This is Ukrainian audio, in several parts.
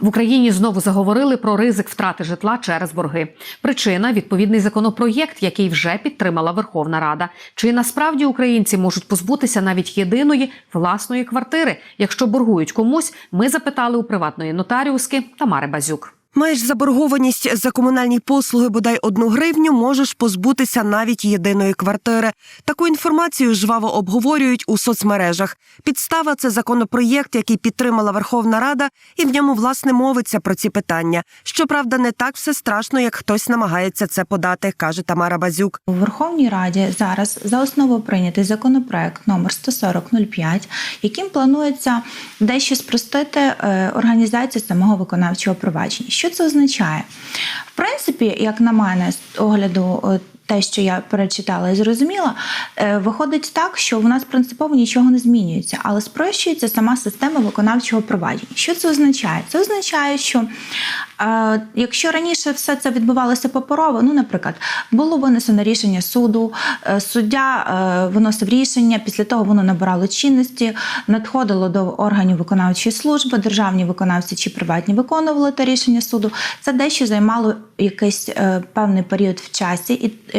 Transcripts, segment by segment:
В Україні знову заговорили про ризик втрати житла через борги. Причина відповідний законопроєкт, який вже підтримала Верховна Рада. Чи насправді українці можуть позбутися навіть єдиної власної квартири, якщо боргують комусь? Ми запитали у приватної нотаріуски Тамари Базюк. Маєш заборгованість за комунальні послуги бодай одну гривню, можеш позбутися навіть єдиної квартири. Таку інформацію жваво обговорюють у соцмережах. Підстава це законопроєкт, який підтримала Верховна Рада, і в ньому власне мовиться про ці питання. Щоправда, не так все страшно, як хтось намагається це подати, каже Тамара Базюк. У Верховній Раді зараз за основу прийнятий законопроект номер 14005, яким планується дещо спростити е, організацію самого виконавчого провадження. Що це означає? В принципі, як на мене, з огляду. Те, що я перечитала і зрозуміла, е, виходить так, що в нас принципово нічого не змінюється, але спрощується сама система виконавчого провадження. Що це означає? Це означає, що е, якщо раніше все це відбувалося паперово, ну, наприклад, було винесено рішення суду, е, суддя е, виносив рішення, після того воно набирало чинності, надходило до органів виконавчої служби, державні виконавці чи приватні виконували те рішення суду. Це дещо займало якийсь е, певний період в часі і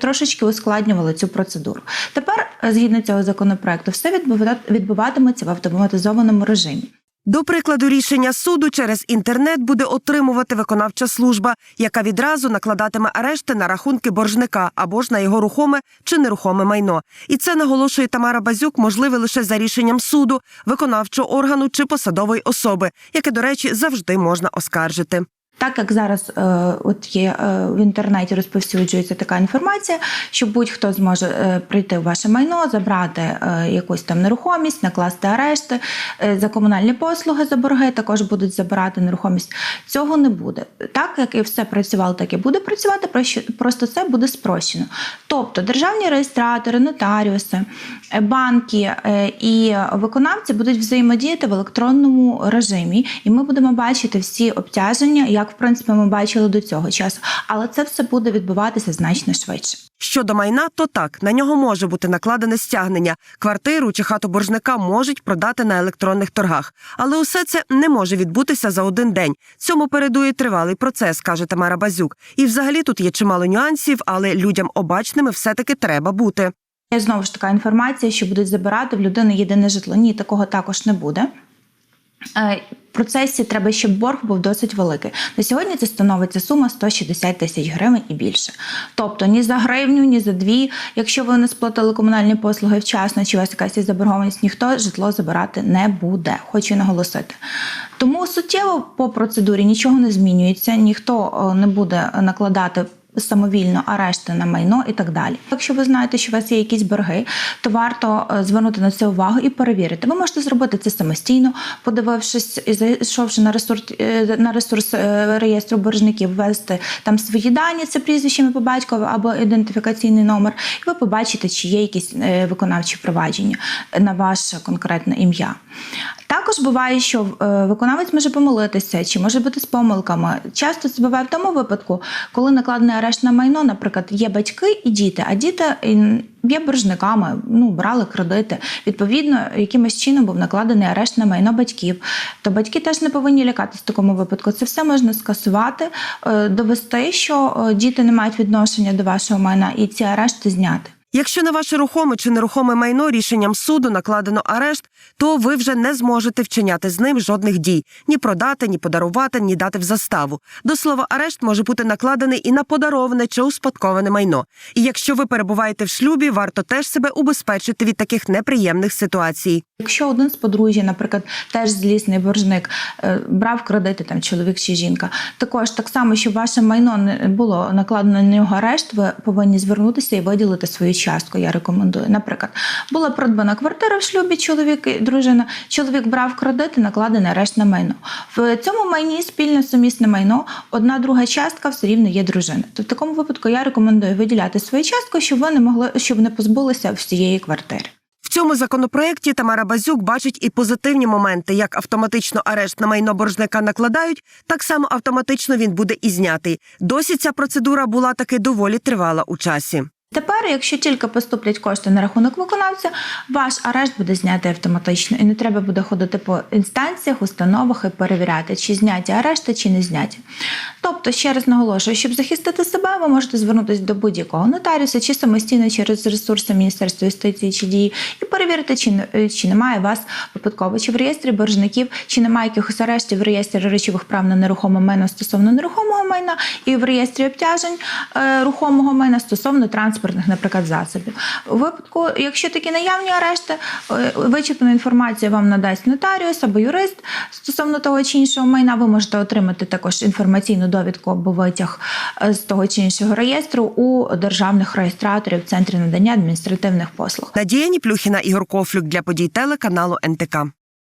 трошечки ускладнювало цю процедуру. Тепер, е, згідно цього законопроекту, все відбува- відбуватиметься в автоматизованому режимі. До прикладу, рішення суду через інтернет буде отримувати виконавча служба, яка відразу накладатиме арешти на рахунки боржника або ж на його рухоме чи нерухоме майно. І це наголошує Тамара Базюк, можливе лише за рішенням суду, виконавчого органу чи посадової особи, яке, до речі, завжди можна оскаржити. Так як зараз е, от є е, в інтернеті розповсюджується така інформація, що будь-хто зможе е, прийти в ваше майно, забрати е, якусь там нерухомість, накласти арешти е, за комунальні послуги за борги, також будуть забирати нерухомість. Цього не буде. Так як і все працювало, так і буде працювати, просто це буде спрощено. Тобто державні реєстратори, нотаріуси, е, банки е, і виконавці будуть взаємодіяти в електронному режимі, і ми будемо бачити всі обтяження, як в принципі ми бачили до цього часу. Але це все буде відбуватися значно швидше. Щодо майна, то так на нього може бути накладене стягнення. Квартиру чи хату боржника можуть продати на електронних торгах, але усе це не може відбутися за один день. Цьому передує тривалий процес, каже Тамара Базюк. І взагалі тут є чимало нюансів, але людям обачними все таки треба бути. Є знову ж така інформація, що будуть забирати в людини єдине житло. Ні, такого також не буде. Е, процесі треба, щоб борг був досить великий. На сьогодні це становиться сума 160 тисяч гривень і більше. Тобто ні за гривню, ні за дві. Якщо ви не сплатили комунальні послуги вчасно, чи у вас якась заборгованість, ніхто житло забирати не буде. Хочу наголосити. Тому суттєво по процедурі нічого не змінюється, ніхто е, не буде накладати самовільно арешти на майно і так далі. Якщо ви знаєте, що у вас є якісь борги, то варто е, звернути на це увагу і перевірити. Ви можете зробити це самостійно, подивившись і зайшовши на ресурс е, на ресурс е, реєстру боржників, ввести там свої дані, це прізвище по батькові або ідентифікаційний номер, і ви побачите, чи є якісь виконавчі провадження на ваше конкретне ім'я. Також буває, що виконавець може помилитися, чи може бути з помилками. Часто це буває в тому випадку, коли накладений арешт на майно, наприклад, є батьки і діти, а діти є боржниками, ну брали кредити. Відповідно, якимось чином був накладений арешт на майно батьків. То батьки теж не повинні лякатись в такому випадку. Це все можна скасувати, е, довести, що е, діти не мають відношення до вашого майна, і ці арешти зняти. Якщо на ваше рухоме чи нерухоме майно рішенням суду накладено арешт, то ви вже не зможете вчиняти з ним жодних дій ні продати, ні подарувати, ні дати в заставу. До слова, арешт може бути накладений і на подароване чи успадковане майно. І якщо ви перебуваєте в шлюбі, варто теж себе убезпечити від таких неприємних ситуацій. Якщо один з подружжя, наприклад, теж злісний боржник, е, брав кредити там чоловік чи жінка, також так само, щоб ваше майно не було накладено на нього арешт, ви повинні звернутися і виділити свою частку. Я рекомендую. Наприклад, була придбана квартира в шлюбі, чоловік і дружина. Чоловік брав кредити, накладений арешт на майно. В цьому майні спільне сумісне майно, одна друга частка все рівно є дружина. То в такому випадку я рекомендую виділяти свою частку, щоб ви не могли, щоб не позбулися всієї квартири. В цьому законопроекті Тамара Базюк бачить і позитивні моменти, як автоматично арешт на майно боржника накладають, так само автоматично він буде і знятий. Досі ця процедура була таки доволі тривала у часі. Тепер, якщо тільки поступлять кошти на рахунок виконавця, ваш арешт буде знятий автоматично, і не треба буде ходити по інстанціях, установах і перевіряти, чи зняті арешти, чи не зняті. Тобто, ще раз наголошую, щоб захистити себе, ви можете звернутися до будь-якого нотаріуса, чи самостійно через ресурси Міністерства юстиції чи дії, і перевірити, чи, чи немає вас випадково, чи в реєстрі боржників, чи немає якихось арештів в реєстрі речових прав на нерухоме майно стосовно нерухомого майна, і в реєстрі обтяжень е, рухомого майна стосовно транспортних, наприклад, засобів. У випадку, якщо такі наявні арешти, е, вичерпну інформацію вам надасть нотаріус або юрист стосовно того чи іншого майна, ви можете отримати також інформаційну довідку або витяг е, з того чи іншого реєстру у державних реєстраторів в центрі надання адміністративних послуг. Надія Ніплюхіна, Ігор Кофлюк для подій телеканалу НТК.